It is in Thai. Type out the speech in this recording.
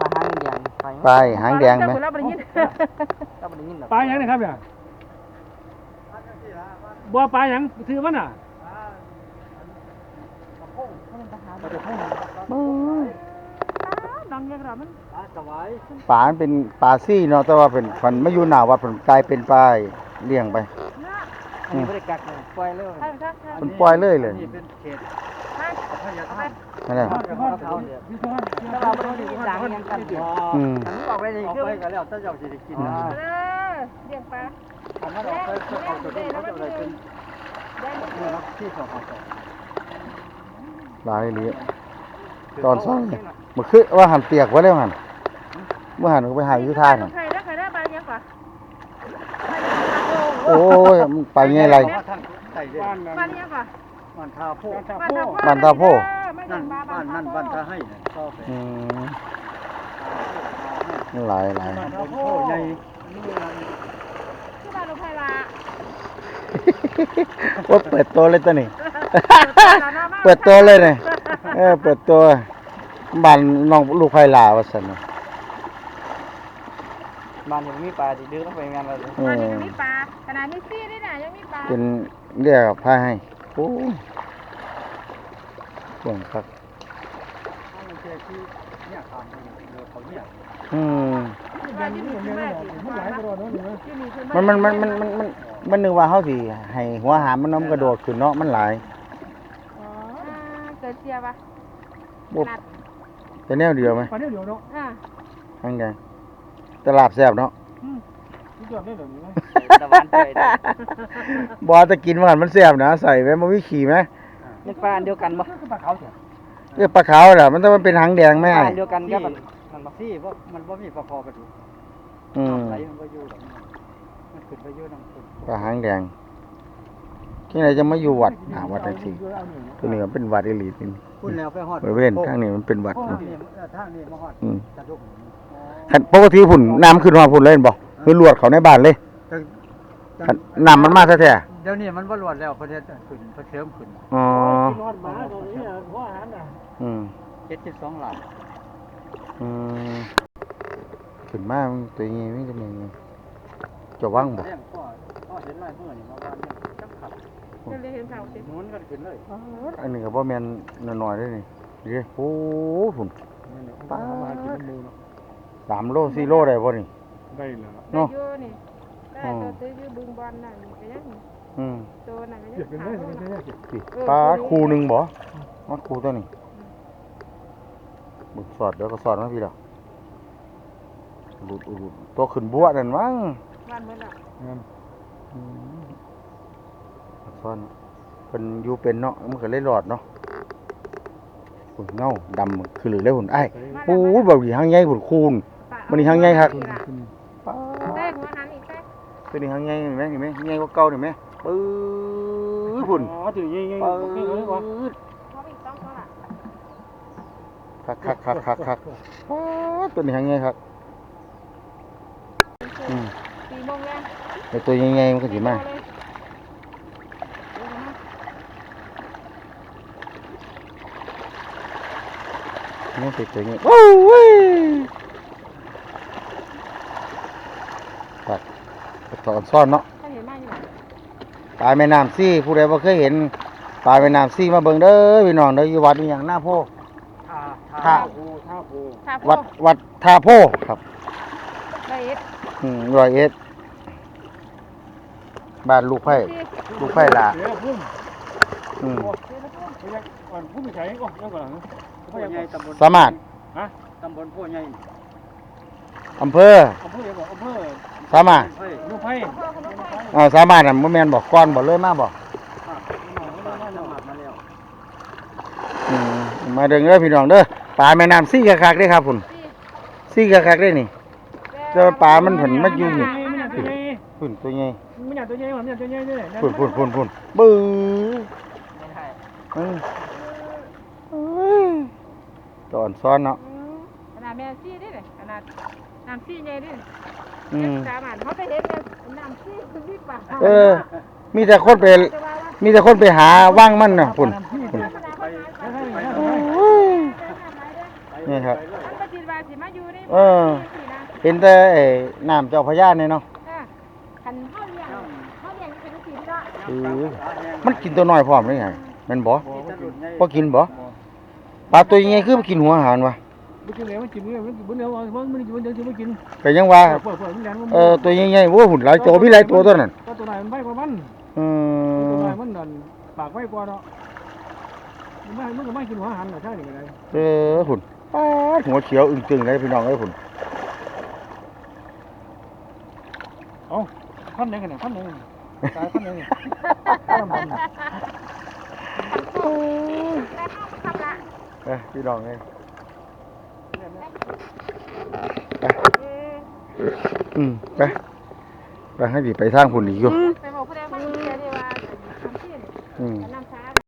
ปลาหางแดงปลายหางแดงไหมเราบ่ได้ยินเราบ่ได้ยินหรอกปยังนะครับเนี่ยบัวปลายังซื้อมันอะดังยังเรามันปลามันเป็นปลาซี่เนาะแต่ว่าเป็นมันไม่อยู่หนาวัดผลกลายเป็นปลาเลี้ยงไปอันปล่อยเลยใช่ใช่ใช่มันปล่อยเลยเลย นี่เป็นเขตนั่นแหละเขาเนี่ยถ้าเราบ่ได้ยินดังยังกันอืมมันบอกไว้นี่คือไปกันแล้วถ้าเจ้าสิได้กินนะเออเลี้ยงปลาอันนั้นเราเคยเอาตัวนี้เขาจะเลยเป็นได้ไหมนี่ครับที่สองสองหลายเหลีตอนซ้อนนี่มันคือว่าหันเปียกไว้แล้วหันเมื่อหันก็ไปหาอยู่ท่าน่ะใครได้ใครได้ปลาเยอะกว่าโอ้ยมันไปไงไรทั้งใส่บ้านปลาเยอะกว่าบ้านทาโพปลาตาโพบ้านตาโพไม่ต้ นั่อนงปลาบ้านนั่นบ้านทาให้ก็ไปอืมมันหลายหลาย บ้านทาโพใหญ่คือปลาลูกไพลาว่าเปิดตัวเลยตัวนี้ เปิดตัวเลยเนี่ยเออเปิดตัวบ้านน้องลูกไผ่ลาวาสันน่ะบ้านยังมีปลาดิดื้อต้องไปงานเราเลยเอปลาอยังมีปลาขนาดมีซี่ด้วยนะยังมีปลา เป็นเรียกกับพายให้โอ้ ยห่วงคักไม่ใช่ที่เนี่ยทำเรือเขาเนี่ยอืมปลาที่มีขึ้นมาสิมันหลายกระโดดนู้นเลยที่มีขึ้นมันมันมันมันมันมันมันนึกว่าเฮาสิให้หัวหามมันน้ำกระโดดขึ้นเนาะมันหลายอ๋อเกิดเสียปะบ่จะแนวเดียวไหมปลาเนี่ยเดี๋ยวเนาะอ่าทางใดตลาดแซ่บเนาะที่จอดได้เดี๋ยวนี้ตะวันใจเด้บ่จะกินว่ามันแซ่บนะใส่ไว้มันมีขี้ไหม นี่ปลาอันเดียวกันบ่คือปลาเขาเสียเอ้ยปลาขาวน่ะมันต้องมันเป็นหางแดงไหมปลาไอ้อันเดียวกันกับมันมันบ่ที่ว่ามันว่ามีปลาคอกันอยู่อืมไหลมันก็อยู่หรอกมันขึ้นไปเยอะน้ำขึ้นปลาหางแดง ที่ไหนจะมาอยู่วัดหาวัดจังซี่ตัวนี้ก็เป็นวัดอีหลีจริงพูดแล้วไปฮอดบริเวณข้างนี้มันเป็นวัดทางเนาะนี้ทางนี้มาฮอดอืมจะดุกคันปกติพุ่นน้ำขึ้นมาพุ่นเล่นบ่คือลวดเขาในบ้านเลยคันน้ำมันมาแท้ เดี๋ยวนี้มันบ่รวดแล้วประเทศขึ้นประเทศขึ้นๆอ๋อรอดมาตรงนี้หัวอาหารน่ะอืม72ล้านอืมขึ้นมามันตัวนี้มันจะมีไงจะว่างบ่แรงก็ก็เห็นลายมือนี่มาว่าเนี่ยจับขับจะเลยเห็นเสาสิหมุนกันขึ้นเลยอันนี้ก็บ่แม่นน้อยๆเด้นี่เด้โอ้พุ่นนี่เนี่ยปลามากินมูเนาะสามโลสี่โลได้บ่นี่ได้แล้วเนาะได้อยู่นี่ได้ตัวซื้ออยู่บึงบอลน่ะนี่ก็ยัง อืมตัวน่ะก็เก็ยับงเป็นขาได้วเป็นน่ะได้เก็บสิปลาคูหนึ่งบ่มาคูตัวนี้บึกสอดเดี๋ยวก็สอดมาพี่ดอกหลุดอุดตัวขึ้นบัวนั่นมั้งบ้านเมื่อละอืมซ่อนเป็นอยู่เป็นเนาะมันก็เลยหลอดเนาะหุ่นเงาดำคือหรือเลยหุ่นไอ้ายโอ้แบบนี้หางใหญ่หุ่นคูณมันนี่หางใหญ่ครับได้หัวหันอีกได้ตัวนี้หางใหญ่เห็นไหมเห็นไหมใหญ่กว่าเก่าเห็นไหม ปื้อหุ่นอ๋อถึงยังยังปื้ยังยังวะอพร้อมอีกต้องเท่าไหร่คักคักคักคักคักป๊าดตัวนี้หางใหญ่ครับอืมสี่โมงแล้วแต่ตัวใหญ่ๆมันก็สิมานี่ติดตัวนี้โอ้ยครับตอนซ่อนเนาะ ปลายแม่น้ำซี่ผู้ใดบ่เคยเห็นปลายแม่น้ำซี่มาเบิ่งเด้อพี่น้องเด้ออยู่วัดอีหยังหน้าโพท่าภูท่าภูถ้าพวัวดกวัดท่าโพครับละเอียดอืมร้อยเอ็ดบ้านลูกไผ่ลูกไผ่ล่ะเดี๋ยวพุ่มอืมเรียกก่อนพุ่มใช้ก็ยังก่อนพ่อใหญ่ตำบลสามารถฮะตำบลพ่อใหญ่ อำเภออำเภอยังบอกอำเภอสามารถลูกไผ่เอ่าสามารถน่ะบ่แม่นบ่ก่อนบ่เลยมาบ่มาแล้วอืมมาเด้อเด้อพี่น้องเด้อปลาแม่น้ำซี่คักๆเด้อครับพุ่นซี่คักๆเด้อนี่แต่ว่าปลามันผลมาอยู่นี่ไม่อยากตัวใหญ่พุ่นตัวใหญ่ไม่อยากตัวใหญ่ไม่อยากตัวใหญ่ด้วยพุ่นพุ่นพุ่นพุ่นบื้อไม่ใช่อืมเอ้ยตอนซ้อนเนาะขนาดแม่ซี่ได้เลยขนาด น้ำซี่ใหญ่ด้วยอืม สามารถเขาไปเห็นน้ำซี่คือวิ่งป่าเออ มีแต่คนไป มีแต่คนไปหาว่างมันน่ะพุ่นพุ่นนี่ครับเออสี่นะเห็นแต่ไอ้น้ำเจ้าพระยาเนี่ยเนาะอะคันเฮาเลี้ยงเฮาเลี้ยงเป็นสี่เนาะเออมันกินตัวน้อยพร้อมได้ไงแม่นบ่บ่บ่กินบ่กินบ่ปลาตัวใหญ่คือมันกินหัวอาหารวะ กินแล้วมันกินเนี่ยมันกินบ่เดียวมันมันกินมันเดียวสิบ่กินก็ยังว่าเออตัวใหญ่ๆโอ้หุ่นหลายตัวมีหลายตัวตัวนั้นตัวไหนมันใบกว่ามันเอตัวอไหนมันนั่นปากไว้กว่าเนาะไม่มันก็ไม่กินหัวหันน่ะใช่นี่ไงเออหุ่นป๊าหัวเขียวอึ้งตึงเลยพี่น้องเอ้ยหุ่นเอ้าพันไหนกันเนี่ยพันไหนตายพันไหนเนี่ยพันมันแต่เฮาทำละเอ้ยพี่น้องเอ้ย เอออืมไปไปให้ดิไปทางพุ่นอีกอยู่ ไปบอกผู้ใดฟังเสียได้ว่าทำที่นี่อืมน้ำชา